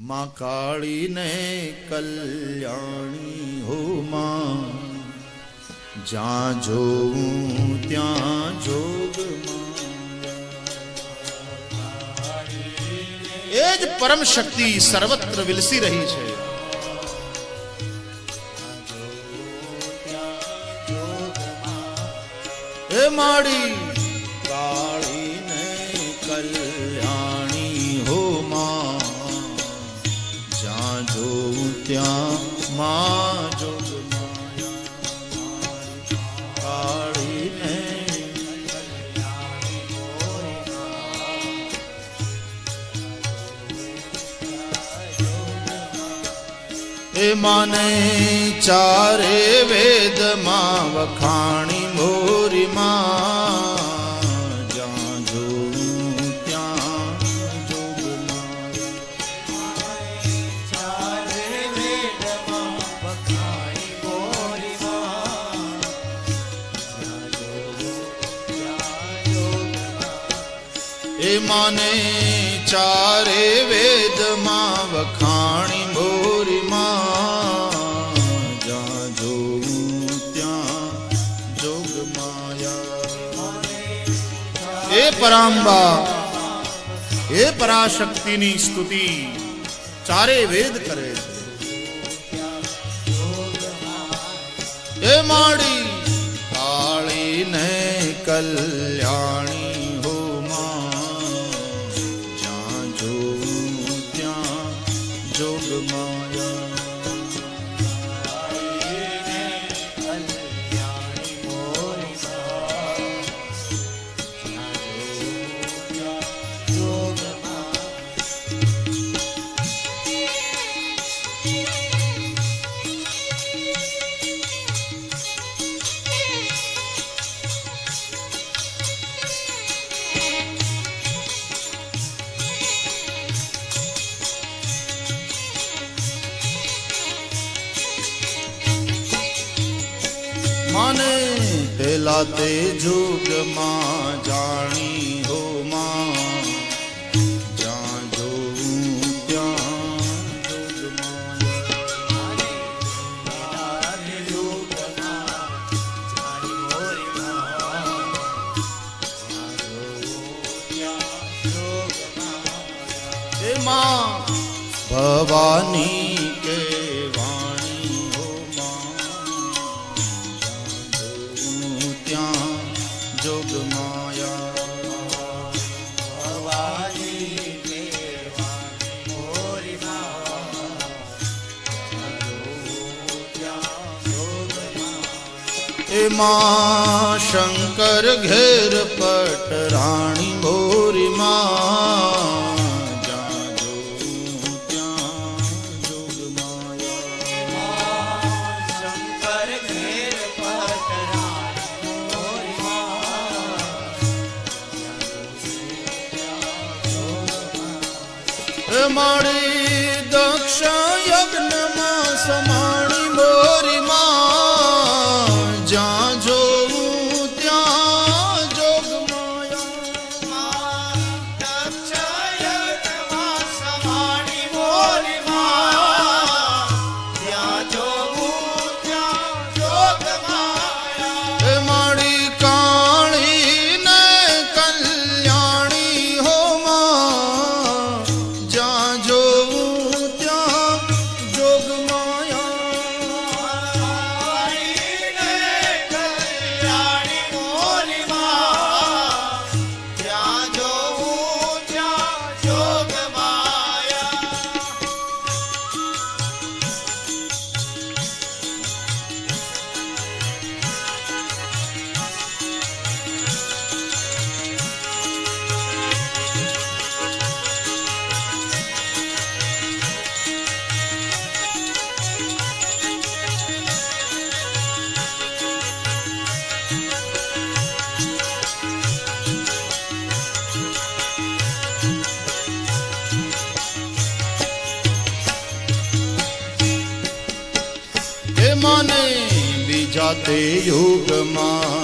માં કાળીને કલ્યાણી હો માં. જ્યાં જોઉં ત્યાં જોગ એ જ પરમ શક્તિ સર્વત્ર વિલસી રહી છે. એ માડી માં જોગ કાળીને એ માને ચારે વેદમાં વખાણી માને ચારે વેદમાં વખાણી ભોરીમાં જોઉં ત્યાં જોગ માયા. એ પરાંબા, એ પરાશક્તિની સ્તુતિ ચારે વેદ કરે છે. એ માડી કાળીને કલ્યાણી માને પેલા તે જુગમાં જાણી હો માં જ્યાં ભવાની માં શંકર ઘેર પટ રાણી ભોરી માં જ્યાં જ્યાં તે યુગમાં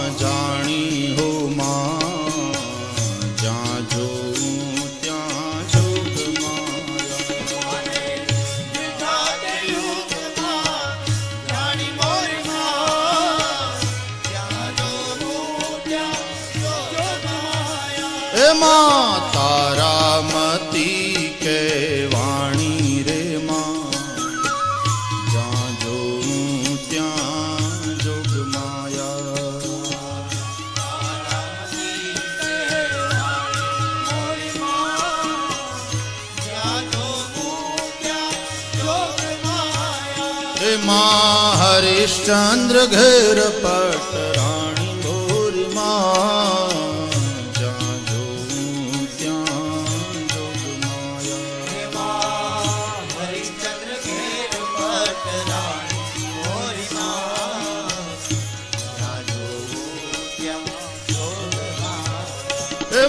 હરિશ્ચંદ્ર ઘર પટ રાણી ગોરી માં જ્યાં જોઉં ત્યાં જોગ માયા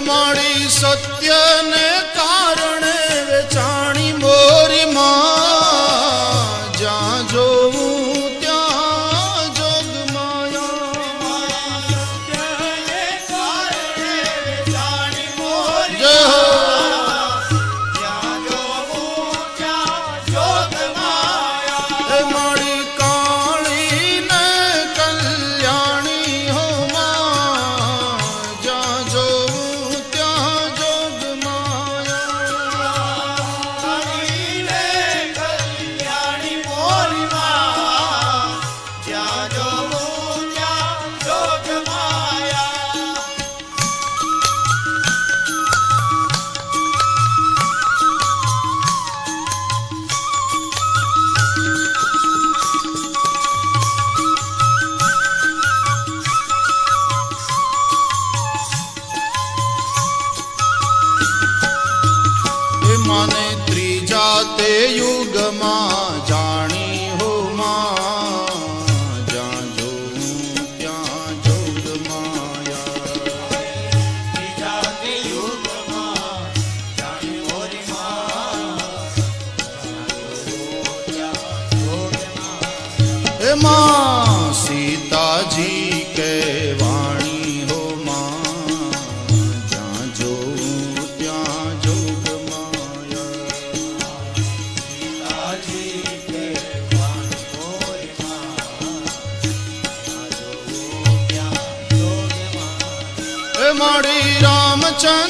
માળી સત્યને મને ત્રીજા તે યુગમાં જાણી હો માં જ્યાં જો ત્યાં જોગ માયા. એ મળી રામચંદ્ર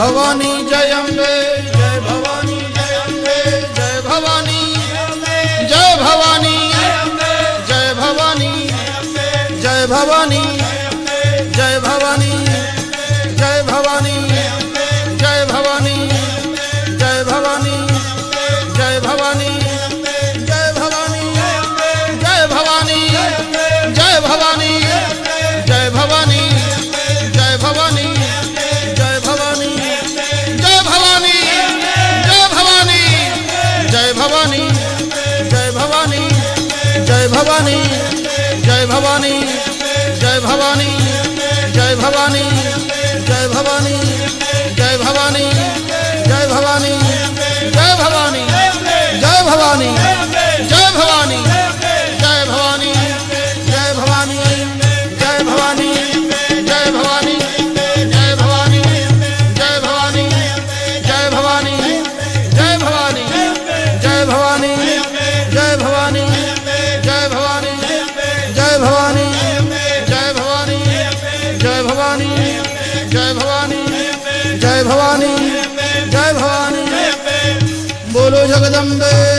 ભવાની જય અંબે જય ભવાની જય અંબે જય ભવાની જય ભવાની જય ભવાની જય ભવાની ভবানী জয় ভবানী জয় ভবানী। જય